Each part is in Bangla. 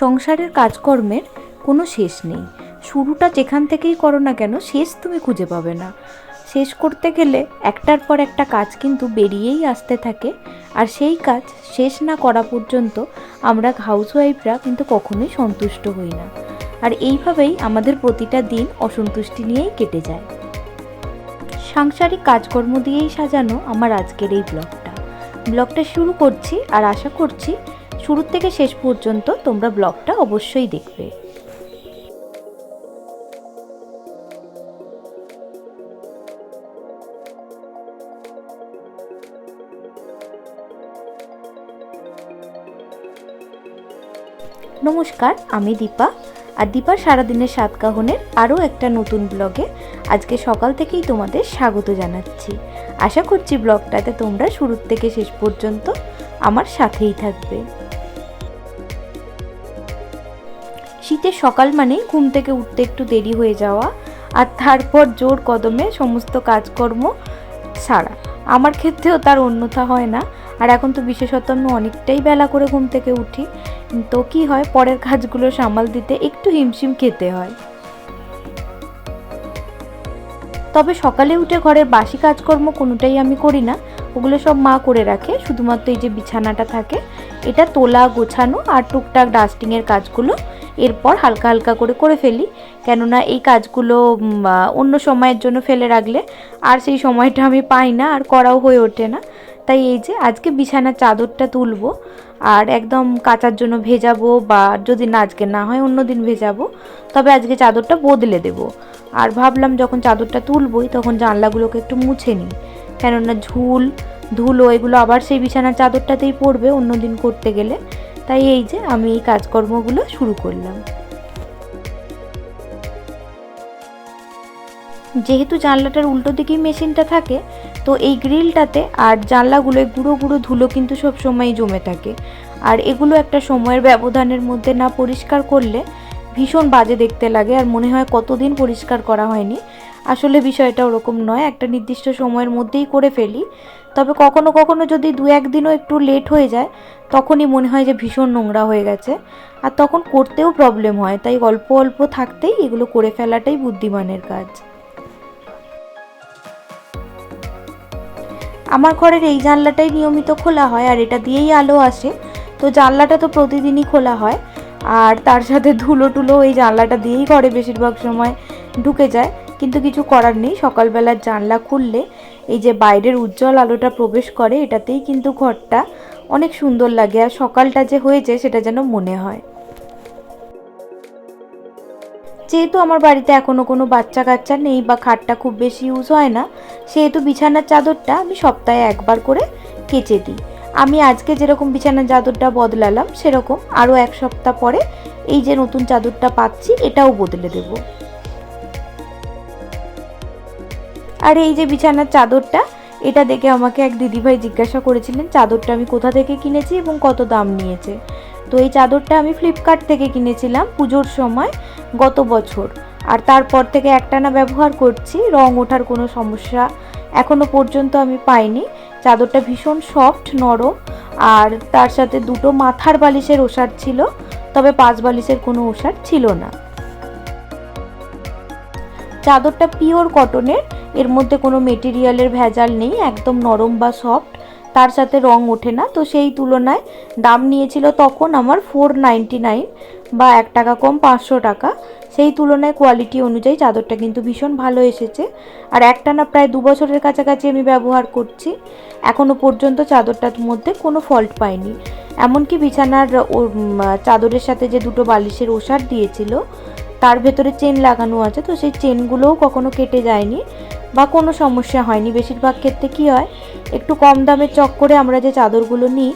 সংসারের কাজকর্মের কোনো শেষ নেই। শুরুটা যেখান থেকেই করো না কেন, শেষ তুমি খুঁজে পাবে না। শেষ করতে গেলে একটার পর একটা কাজ কিন্তু বেরিয়েই আসতে থাকে, আর সেই কাজ শেষ না করা পর্যন্ত আমরা হাউসওয়াইফরা কিন্তু কখনোই সন্তুষ্ট হই না। আর এইভাবেই আমাদের প্রতিটা দিন অসন্তুষ্টি নিয়েই কেটে যায়। সাংসারিক কাজকর্ম দিয়েই সাজানো আমার আজকের এই ব্লগটা। ব্লগটা শুরু করছি আর আশা করছি শুরু থেকে শেষ পর্যন্ত তোমরা ব্লগটা অবশ্যই দেখবে। নমস্কার, আমি দীপা। আর দীপার সারাদিনের সাত কাহনের আরও একটা নতুন ব্লগে আজকে সকাল থেকেই তোমাদের স্বাগত জানাচ্ছি। আশা করছি ব্লগটাতে তোমরা শুরুর থেকে শেষ পর্যন্ত আমার সাথেই থাকবে। শীতের সকাল মানেই ঘুম থেকে উঠতে একটু দেরি হয়ে যাওয়া আর তারপর জোর কদমে সমস্ত কাজকর্ম সারা। আমার ক্ষেত্রেও তার অন্যথা হয় না। আর এখন তো বিশেষত আমি অনেকটাই বেলা করে ঘুম থেকে উঠি। তো কি হয়, পরের কাজগুলো সামাল দিতে একটু হিমশিম খেতে হয়। তবে সকালে উঠে ঘরের বাসি কাজকর্ম কোনোটাই আমি করি না। ওগুলো সব মা করে রাখে। শুধুমাত্র এই যে বিছানাটা থাকে, এটা তোলা, গোছানো আর টুকটাক ডাস্টিংয়ের কাজগুলো এরপর হালকা হালকা করে করে ফেলি। কেননা এই কাজগুলো অন্য সময়ের জন্য ফেলে রাখলে আর সেই সময়টা আমি পাই না, আর করাও হয়ে ওঠে না। তাই এই যে আজকে বিছানার চাদরটা তুলবো, আর একদম কাচার জন্য ভেজাবো বা যদি না আজকে না হয় অন্য দিন ভেজাবো, তবে আজকে চাদরটা বদলে দেবো। আর ভাবলাম যখন চাদরটা তুলবই তখন জানলাগুলোকে একটু মুছে নিই। কেননা ঝুল, ধুলো এগুলো আবার সেই বিছানার চাদরটাতেই পড়বে অন্য দিন করতে গেলে। তাই এই যে আমি এই কাজকর্মগুলো শুরু করলাম। যেহেতু জানলাটার উল্টো দিকেই মেশিনটা থাকে, তো এই গ্রিলটাতে আর জানলাগুলোয় গুঁড়ো গুঁড়ো ধুলো কিন্তু সব সময়ই জমে থাকে। আর এগুলো একটা সময়ের ব্যবধানের মধ্যে না পরিষ্কার করলে ভীষণ বাজে দেখতে লাগে আর মনে হয় কতদিন পরিষ্কার করা হয়নি। আসলে বিষয়টা ওরকম নয়, একটা নির্দিষ্ট সময়ের মধ্যেই করে ফেলি। তবে কখনো কখনো যদি দু একদিনও একটু লেট হয়ে যায়, তখনই মনে হয় যে ভীষণ নোংরা হয়ে গেছে। আর তখন করতেও প্রবলেম হয়, তাই অল্প অল্প থাকতেই এগুলো করে ফেলাটাই বুদ্ধিমানের কাজ। আমার ঘরের এই জানলাটাই নিয়মিত খোলা হয়, আর এটা দিয়েই আলো আসে। তো জানলাটা তো প্রতিদিনই খোলা হয়, আর তার সাথে ধুলো টুলো এই জানলাটা দিয়েই ঘরে বেশিরভাগ সময় ঢুকে যায়। কিন্তু কিছু করার নেই। সকালবেলার জানলা খুললে এই যে বাইরের উজ্জ্বল আলোটা প্রবেশ করে, এটাতেই কিন্তু ঘরটা অনেক সুন্দর লাগে আর সকালটা যে হয়েছে সেটা যেন মনে হয়। যেহেতু আমার বাড়িতে এখনও কোনো বাচ্চা কাচ্চা নেই বা খাটটা খুব বেশি ইউজ হয় না, সেহেতু বিছানার চাদরটা আমি সপ্তাহে একবার করে কেচে দিই। আমি আজকে যেরকম বিছানার চাদরটা বদলালাম, সেরকম আরও এক সপ্তাহ পরে এই যে নতুন চাদরটা পাচ্ছি, এটাও বদলে দেব। আর এই যে বিছানার চাদরটা, এটা দেখে আমাকে এক দিদিভাই জিজ্ঞাসা করেছিলেন, চাদরটা আমি কোথা থেকে কিনেছি এবং কত দাম নিয়েছে? তো এই চাদরটা আমি ফ্লিপকার্ট থেকে কিনেছিলাম পুজোর সময় গত বছর। আর তারপর থেকে একটানা ব্যবহার করছি, রং ওঠার কোনো সমস্যা এখনও পর্যন্ত আমি পাইনি। চাদরটা ভীষণ সফট, নরম, আর তার সাথে দুটো মাথার বালিশের ওষার ছিল, তবে পাঁচ বালিশের কোনো ওষার ছিল না। চাদরটা পিওর কটনের এর মধ্যে কোনো মেটেরিয়ালের ভেজাল নেই, একদম নরম বা সফট তার সাথে রং ওঠে না। তো সেই তুলনায় দাম নিয়েছিল তখন আমার ফোর নাইন বা এক টাকা কম পাঁচশো টাকা। সেই তুলনায় কোয়ালিটি অনুযায়ী চাদরটা কিন্তু ভীষণ ভালো এসেছে। আর একটানা প্রায় দু বছরের কাছাকাছি আমি ব্যবহার করছি। এখনও পর্যন্ত চাদরটার মধ্যে কোনো ফল্ট পাইনি। এমনকি বিছানার চাদরের সাথে যে দুটো বালিশের ওষার দিয়েছিল তার ভেতরে চেন লাগানো আছে, তো সেই চেনগুলোও কখনো কেটে যায়নি বা কোনো সমস্যা হয়নি। বেশিরভাগ ক্ষেত্রে কী হয়, একটু কম দামের চক্করে আমরা যে চাদরগুলো নিই,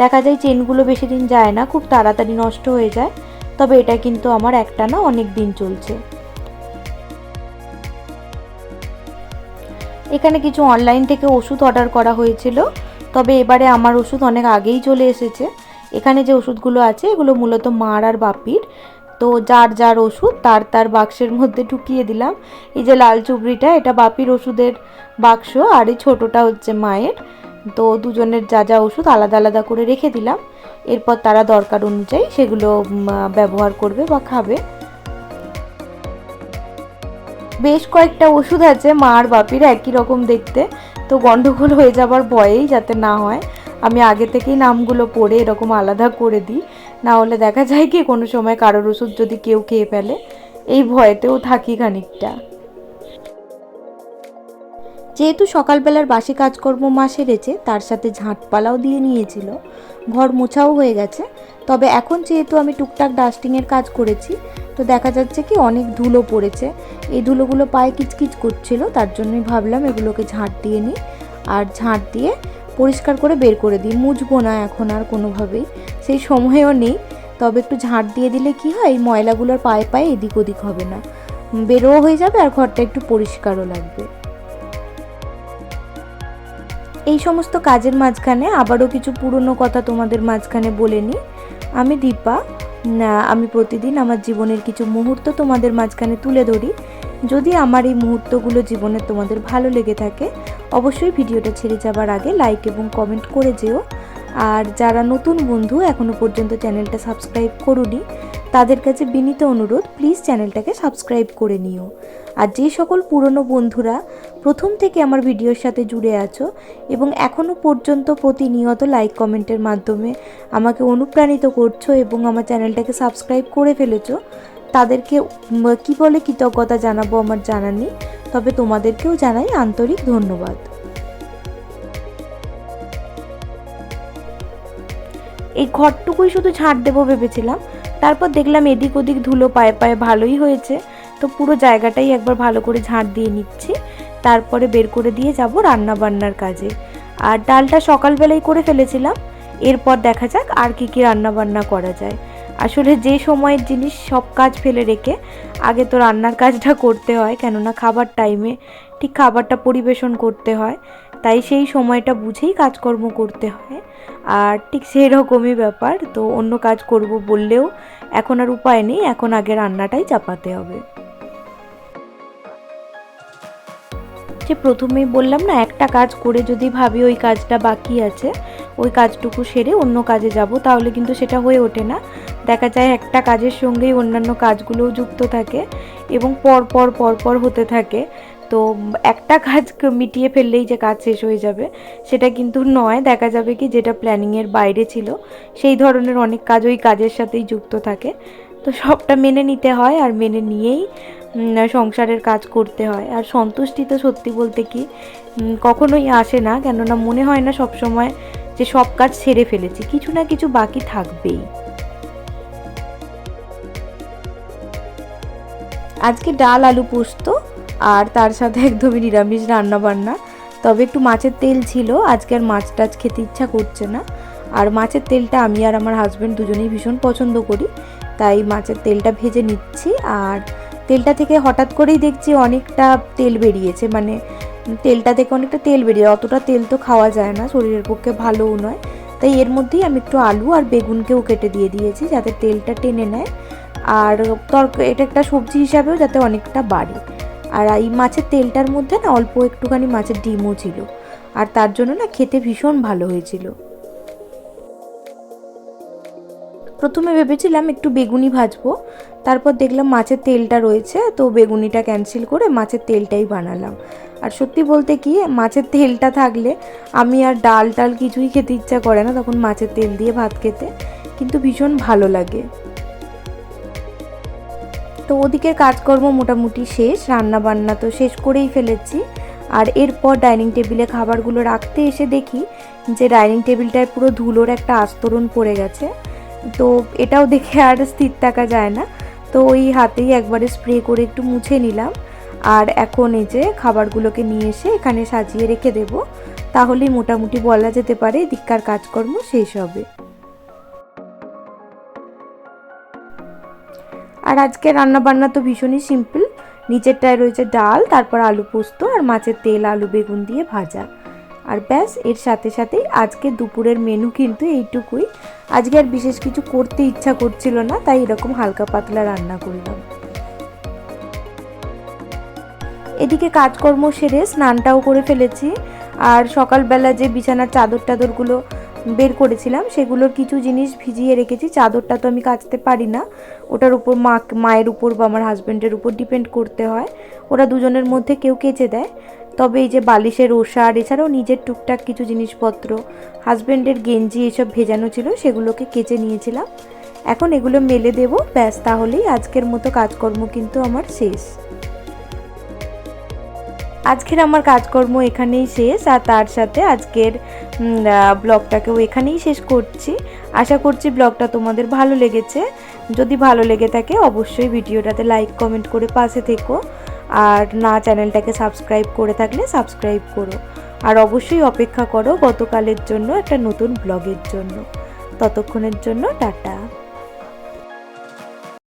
দেখা যায় চেনগুলো বেশি দিন যায় না, খুব তাড়াতাড়ি নষ্ট হয়ে যায়। তবে এটা কিন্তু আমার একটা না, অনেক দিন চলছে। এখানে কিছু অনলাইন থেকে ওষুধ অর্ডার করা হয়েছিল, তবে এবারে আমার ওষুধ অনেক আগেই চলে এসেছে। এখানে যে ওষুধগুলো আছে, এগুলো মূলত মার আর বাপির। তো যার যার ওষুধ, তার তার বাক্সের মধ্যে ঢুকিয়ে দিলাম। এই যে লাল চুবড়িটা, এটা বাপির ওষুধের বাক্স, আর এই ছোটোটা হচ্ছে মায়ের। তো দুজনের যা যা ওষুধ আলাদা আলাদা করে রেখে দিলাম। এরপর তারা দরকার অনুযায়ী সেগুলো ব্যবহার করবে বা খাবে। বেশ কয়েকটা ওষুধ আছে মা আর বাপির একই রকম দেখতে। তো গন্ডগোল হয়ে যাবার ভয়েই যাতে না হয়। আমি আগে থেকেই নামগুলো পড়ে এরকম আলাদা করে দিই। না হলে দেখা যায় কি কোনো সময় কারোর ওষুধ যদি কেউ খেয়ে ফেলে, এই ভয়েতেও থাকি খানিকটা। যেহেতু সকালবেলার বাসি কাজকর্ম মা সেরেছে, তার সাথে ঝাঁটপালাও দিয়ে নিয়েছিল। ঘর মোছাও হয়ে গেছে, তবে এখন যেহেতু আমি টুকটাক ডাস্টিংয়ের কাজ করেছি, তো দেখা যাচ্ছে কি অনেক ধুলো পড়েছে। এই ধুলোগুলো পায়ে কিচকিচ করছিল, তার জন্যই ভাবলাম এগুলোকে ঝাঁট দিয়ে নিই। আর ঝাঁট দিয়ে পরিষ্কার করে বের করে দিই। মুছবো না এখন আর কোনোভাবেই। সেই সময়ও নেই। তবে একটু ঝাঁট দিয়ে দিলে কি হয়, ময়লাগুলোর পায়ে পায়ে এদিক ওদিক হবে না। বেরোও হয়ে যাবে আর ঘরটা একটু পরিষ্কারও লাগবে। এই সমস্ত কাজের মাঝখানে আবারও কিছু পুরনো কথা তোমাদের মাঝখানে বলে নিই। আমি দীপা। আমি প্রতিদিন আমার জীবনের কিছু মুহূর্ত তোমাদের মাঝখানে তুলে ধরি। যদি আমার এই মুহূর্তগুলো জীবনে তোমাদের ভালো লেগে থাকে অবশ্যই ভিডিওটা ছেড়ে যাবার আগে লাইক এবং কমেন্ট করে যেও। আর যারা নতুন বন্ধু, এখনও পর্যন্ত চ্যানেলটা সাবস্ক্রাইব করুনি, তাদের কাছে বিনীত অনুরোধ প্লিজ চ্যানেলটাকে সাবস্ক্রাইব করে নিও। আর যে সকল পুরনো বন্ধুরা প্রথম থেকে আমার ভিডিওর সাথে জুড়ে আছো এবং এখনও পর্যন্ত প্রতিনিয়ত লাইক কমেন্টের মাধ্যমে আমাকে অনুপ্রাণিত করছ এবং আমার চ্যানেলটাকে সাবস্ক্রাইব করে ফেলেছো তাদেরকে কি বলে কৃতজ্ঞতা জানাব আমার জানা নেই, তবে তোমাদেরকেও জানাই আন্তরিক ধন্যবাদ। এই ঘরটুকুই শুধু ঝাঁট দেবো ভেবেছিলাম, তারপর দেখলাম এদিক ওদিক ধুলো পায়ে পায়ে ভালোই হয়েছে, তো পুরো জায়গাটাই একবার ভালো করে ঝাঁট দিয়ে নিচ্ছি, তারপরে বের করে দিয়ে যাব রান্না বান্নার কাজে। আর ডালটা সকালবেলায় করে ফেলেছিলাম, এরপর দেখা যাক আর কি কি রান্না বান্না করা যায়। আসলে যে সময়ের জিনিস সব কাজ ফেলে রেখে আগে তো রান্নার কাজটা করতে হয়, কেননা খাবার টাইমে ঠিক খাবারটা পরিবেশন করতে হয়, তাই সেই সময়টা বুঝেই কাজকর্ম করতে হয়। আর ঠিক সেই রকমই ব্যাপার, তো অন্য কাজ করব বললেও এখন আর উপায় নেই, এখন আগে রান্নাটাই চাপাতে হবে। যে প্রথমেই বললাম না, একটা কাজ করে যদি ভাবি ওই কাজটা বাকি আছে, ওই কাজটুকু সেরে অন্য কাজে যাব, তাহলে কিন্তু সেটা হয়ে ওঠে না। দেখা যায় একটা কাজের সঙ্গেই অন্যান্য কাজগুলোও যুক্ত থাকে এবং পর পর পর পর হতে থাকে। তো একটা কাজ মিটিয়ে ফেললেই যে কাজ শেষ হয়ে যাবে, সেটা কিন্তু নয়। দেখা যাবে কি যেটা প্ল্যানিংয়ের বাইরে ছিল, সেই ধরনের অনেক কাজ ওই কাজের সাথেই যুক্ত থাকে। তো সবটা মেনে নিতে হয় আর মেনে নিয়েই সংসারের কাজ করতে হয়। আর সন্তুষ্টি তো সত্যি বলতে কি কখনোই আসে না, কেননা মনে হয় না সব সময় যে সব কাজ সেরে ফেলেছি, কিছু না কিছু বাকি থাকবেই। আজকে ডাল, আলু পোস্ত আর তার সাথে একদমই নিরামিষ রান্না বান্না তবে একটু মাছের তেল ছিল, আজকে আর মাছ টাছ খেতে ইচ্ছা করছে না। আর মাছের তেলটা আমি আর আমার হাজব্যান্ড দুজনেই ভীষণ পছন্দ করি। তাই মাছের তেলটা ভেজে নিচ্ছি আর তেলটা থেকে হঠাৎ করেই দেখছি অনেকটা তেল বেরিয়েছে মানে তেলটা থেকে অনেকটা তেল বেরিয়ে, অতটা তেল তো খাওয়া যায় না, শরীরের পক্ষে ভালোও নয়। তাই এর মধ্যেই আমি একটু আলু আর বেগুনকেও কেটে দিয়ে দিয়েছি যাতে তেলটা টেনে নেয়। আর তরক, এটা একটা সবজি হিসাবেও যাতে অনেকটা বাড়ে। আর এই মাছের তেলটার মধ্যে না অল্প একটুখানি মাছের ডিমও ছিল। আর তার জন্য না খেতে ভীষণ ভালো হয়েছিল। প্রথমে ভেবেছিলাম একটু বেগুনি ভাজবো, তারপর দেখলাম মাছের তেলটা রয়েছে, তো বেগুনিটা ক্যান্সেল করে মাছের তেলটাই বানালাম। আর সত্যি বলতে কি, মাছের তেলটা থাকলে আমি আর ডাল টাল কিছুই খেতে ইচ্ছা করে না তখন মাছের তেল দিয়ে ভাত খেতে, কিন্তু ভীষণ ভালো লাগে। তো ওদিকের কাজকর্ম মোটামুটি শেষ রান্না বান্না তো শেষ করেই ফেলেছি। আর এরপর ডাইনিং টেবিলে খাবারগুলো রাখতে এসে দেখি যে ডাইনিং টেবিলটায় পুরো ধুলোর একটা আস্তরণ পড়ে গেছে। তো এটাও দেখে আর স্থির থাকা যায় না। তো ওই হাতেই একবারে স্প্রে করে একটু মুছে নিলাম। আর এখন এই যে খাবারগুলোকে নিয়ে এসে এখানে সাজিয়ে রেখে দেব। তাহলেই মোটামুটি বলা যেতে পারে এদিককার কাজকর্ম শেষ হবে। আর আজকে রান্না বান্না তো ভীষণই সিম্পল নিচেরটায় রয়েছে ডাল, তারপর আলু পোস্ত আর মাছের তেল, আলু, বেগুন দিয়ে ভাজা। আর ব্যাস, এর সাথে সাথেই আজকে দুপুরের মেনু কিন্তু এইটুকুই। আজকে আর বিশেষ কিছু করতে ইচ্ছা করছিল না, তাই এরকম হালকা পাতলা রান্না করলাম। এদিকে কাজকর্ম সেরে স্নানটাও করে ফেলেছি। আর সকালবেলা যে বিছানার চাদর টাদরগুলো বের করেছিলাম, সেগুলোর কিছু জিনিস ভিজিয়ে রেখেছি। চাদরটা তো আমি কাচতে পারি না। ওটার উপর মা, মায়ের উপর বা আমার হাজব্যান্ডের উপর ডিপেন্ড করতে হয়। ওরা দুজনের মধ্যে কেউ কেচে দেয়। তবে এই যে বালিশের ওষার এছাড়াও নিজের টুকটাক কিছু জিনিসপত্র হাজব্যান্ডের গেঞ্জি এসব ভেজানো ছিল, সেগুলোকে কেচে নিয়েছিলাম। এখন এগুলো মেলে দেব, ব্যাস তাহলেই আজকের মতো কাজকর্ম কিন্তু আমার শেষ। আজকের আমার কাজকর্ম এখানেই শেষ, আর তার সাথে আজকের ব্লগটাকেও এখানেই শেষ করছি। আশা করছি ব্লগটা তোমাদের ভালো লেগেছে। যদি ভালো লেগে থাকে অবশ্যই ভিডিওটাতে লাইক, কমেন্ট করে পাশে থেকো। আর না চ্যানেলটাকে সাবস্ক্রাইব করে থাকলে সাবস্ক্রাইব করো। আর অবশ্যই অপেক্ষা করো গতকালের জন্য একটা নতুন ব্লগের জন্য। ততক্ষণের জন্য টাটা।